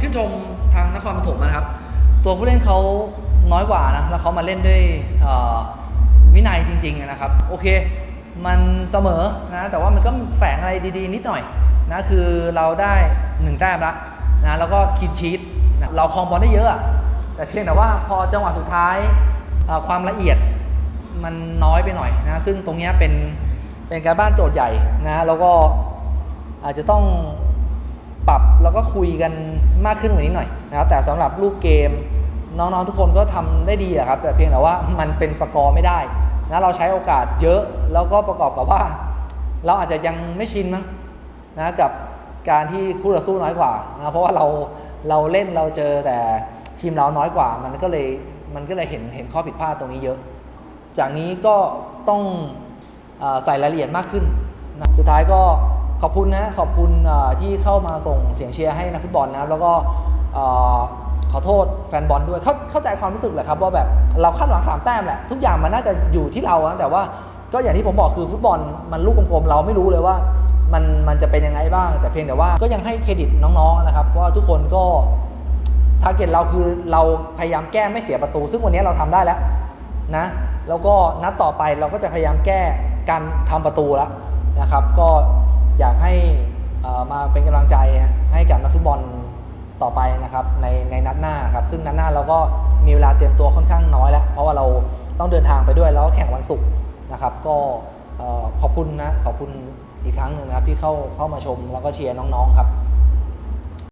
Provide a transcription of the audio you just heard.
ชื่นชมทางนครปฐมนะครับ ตัวผู้เล่นเขาน้อยกว่านะแล้วเขามาเล่นด้วยวินัยจริงๆนะครับ โอเค มันเสมอนะแต่ว่ามันก็แฝงอะไรดีๆ นิดหน่อยนะคือเราได้หนึ่งแต้มละนะแล้วก็คิดชีตนะเราครองบอลได้เยอะแต่เพียงแต่ว่าพอจังหวะสุดท้ายความละเอียดมันน้อยไปหน่อยนะซึ่งตรงนี้เป็นเป็นการบ้านโจทย์ใหญ่นะแล้วก็อาจจะต้อง ปรับแล้วก็คุยกันมากขึ้นกว่านี้หน่อยนะครับแต่สำหรับรูปเกม น้องๆทุกคนก็ทำได้ดีอะครับแต่เพียงแต่ว่ามันเป็นสกอร์ไม่ได้นะเราใช้โอกาสเยอะแล้วก็ประกอบกับว่า เราอาจจะยังไม่ชินมั้งนะกับการที่คู่ต่อสู้น้อยกว่านะเพราะว่าเราเราเล่นเราเจอแต่ทีมเราน้อยกว่า มันก็เลยมันก็เลยเห็นเห็นข้อผิดพลาดตรงนี้เยอะ จากนี้ก็ต้องอใส่รายละเอียดมากขึ้นนะสุดท้ายก็ ขอบคุณนะขอบคุณที่เข้ามาส่งเสียงเชียร์ให้นักฟุตบอลนะแล้วก็ขอโทษแฟนบอลด้วยเข้าเข้าใจความรู้สึกแหละครับว่าแบบเราคาดหวังสามแต้มแหละทุกอย่างมันน่าจะอยู่ที่เราแต่ว่าก็อย่างที่ผมบอกคือฟุตบอลมันลูกกลมๆเราไม่รู้เลยว่ามันมันจะเป็นยังไงบ้าง แต่เพียงแต่ว่าก็ยังให้เครดิตน้องๆนะครับเพราะว่าทุกคนก็ทาร์เก็ตเราคือเราพยายามแก้ไม่เสียประตู ซึ่งวันนี้เราทำได้แล้วนะแล้วก็นัดต่อไปเราก็จะพยายามแก้การทำประตูแล้วนะครับ ก็ อยากให้มาเป็นกำลังใจให้กับนักฟุตบอลต่อไปนะครับในในนัดหน้าครับซึ่งนัดหน้าเราก็มีเวลาเตรียมตัวค่อนข้างน้อยแล้ว เพราะว่าเราต้องเดินทางไปด้วยแล้วก็แข่งวันศุกร์นะครับ ก็ขอบคุณนะขอบคุณอีกครั้งหนึ่งนะครับที่เข้าเข้ามาชมแล้วก็เชียร์น้องๆครับ